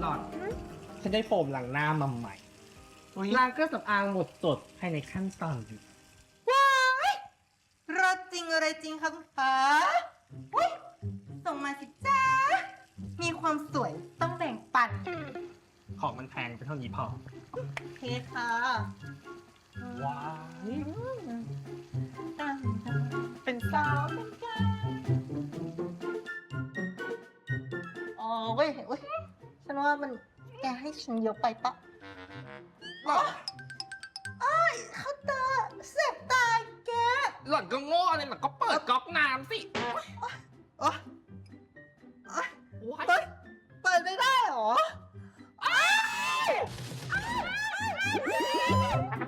หลอดฉันได้โฟมล้างหน้ามาใหม่ล้างเครื่องสำอางหมดจดภายในขั้นตอนเดียวว้ายรสจริงอะไรจริงคะคุณฟ้าอุ้ยส่งมาสิจ้า มีความสวยต้องแบ่งปันของมันแพงไปเท่านี้พอ โอเคค่ะว้ายเป็นสาวเป็นสาวอ๋อเว้ยเว้ยฉัน ว่ามันแกให้ฉันเยอะไปปะหรอไอ้ายเข้าตาเสบตายแกหล่อนก็โง่เลยหล่อนก็เปิดก๊อกน้ำสิโอ๊ยโอ๊ยว้ายเปิดเปิดไม่ได้เหรอส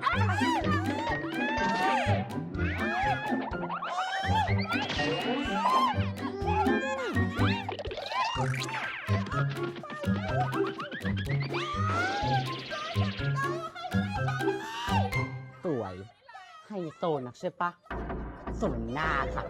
วยไฮโซนักใช่ปะสมหน้าค่ะ